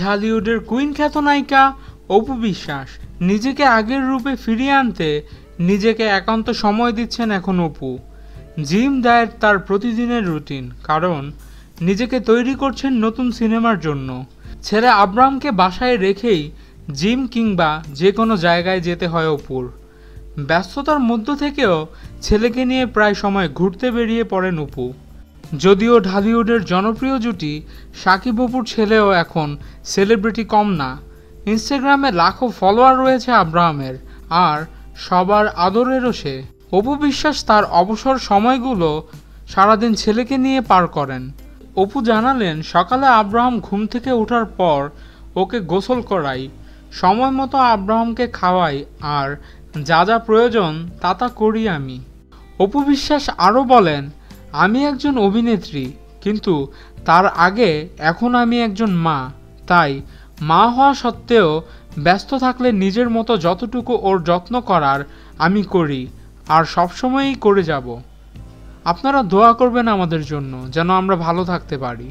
ঢালিউডের queen খ্যাত নায়িকা অপু বিশ্বাস নিজেকে আগের রূপে ফিরিয়ে আনতে নিজেকে একান্ত সময় দিচ্ছেন এখন অপু। জিম ডায়েট তার প্রতিদিনের রুটিন, কারণ নিজেকে তৈরি করছেন নতুন সিনেমার জন্য। ছেলে আব্রামকে বাসায় রেখেই জিম কিংবা যে কোনো জায়গায় যেতে হয় অপুর। ব্যস্ততার মধ্য থেকেও ছেলেকে নিয়ে প্রায় সময় ঘুরতে বেরিয়ে পড়েন অপু। যদিও ঢালিউডের জনপ্রিয় জুটি সাকিব অপুর ছেলেও এখন সেলিব্রিটি কম না। ইনস্টাগ্রামে লাখো ফলোয়ার রয়েছে আব্রাহামের, আর সবার আদরেরও সে। অপু বিশ্বাস তার অবসর সময়গুলো সারাদিন ছেলেকে নিয়ে পার করেন। অপু জানালেন, সকালে আব্রাহাম ঘুম থেকে ওঠার পর ওকে গোসল করাই। সময় মতো আব্রাহামকে খাওয়াই আর যা যা প্রয়োজন তা তা করি আমি। অপু বিশ্বাস আরও বলেন, আমি একজন অভিনেত্রী, কিন্তু তার আগে এখন আমি একজন মা। তাই মা হওয়া সত্ত্বেও ব্যস্ত থাকলে নিজের মতো যতটুকু ওর যত্ন করার আমি করি আর সবসময়ই করে যাব। আপনারা দোয়া করবেন আমাদের জন্য, যেন আমরা ভালো থাকতে পারি।